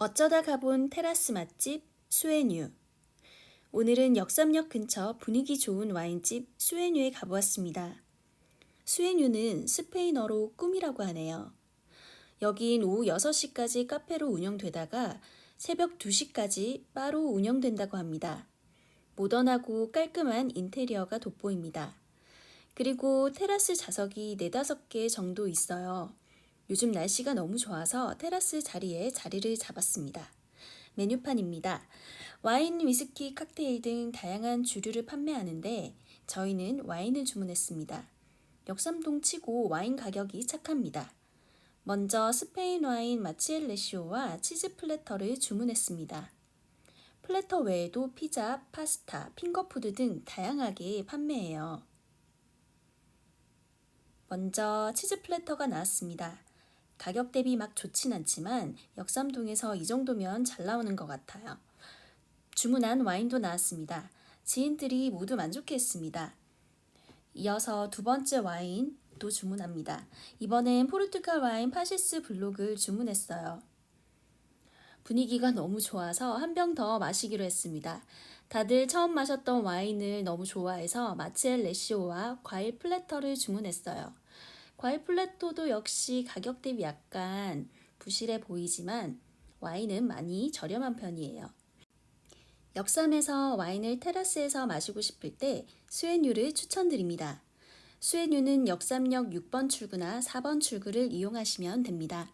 어쩌다 가본 테라스 맛집 수에뉴. 오늘은 역삼역 근처 분위기 좋은 와인집 수에뉴에 가보았습니다. 수에뉴는 스페인어로 꿈이라고 하네요. 여긴 오후 6시까지 카페로 운영되다가 새벽 2시까지 바로 운영된다고 합니다. 모던하고 깔끔한 인테리어가 돋보입니다. 그리고 테라스 좌석이 4, 5개 정도 있어요. 요즘 날씨가 너무 좋아서 테라스 자리에 자리를 잡았습니다. 메뉴판입니다. 와인, 위스키, 칵테일 등 다양한 주류를 판매하는데 저희는 와인을 주문했습니다. 역삼동 치고 와인 가격이 착합니다. 먼저 스페인 와인 마치엘레시오와 치즈 플래터를 주문했습니다. 플래터 외에도 피자, 파스타, 핑거푸드 등 다양하게 판매해요. 먼저 치즈 플래터가 나왔습니다. 가격 대비 막 좋진 않지만 역삼동에서 이 정도면 잘 나오는 것 같아요. 주문한 와인도 나왔습니다. 지인들이 모두 만족했습니다. 이어서 두 번째 와인도 주문합니다. 이번엔 포르투갈 와인 파시스 블록을 주문했어요. 분위기가 너무 좋아서 한 병 더 마시기로 했습니다. 다들 처음 마셨던 와인을 너무 좋아해서 마치엘 레시오와 과일 플래터를 주문했어요. 과일 플래터도 역시 가격 대비 약간 부실해 보이지만 와인은 많이 저렴한 편이에요. 역삼에서 와인을 테라스에서 마시고 싶을 때 수에뉴를 추천드립니다. 수에뉴는 역삼역 6번 출구나 4번 출구를 이용하시면 됩니다.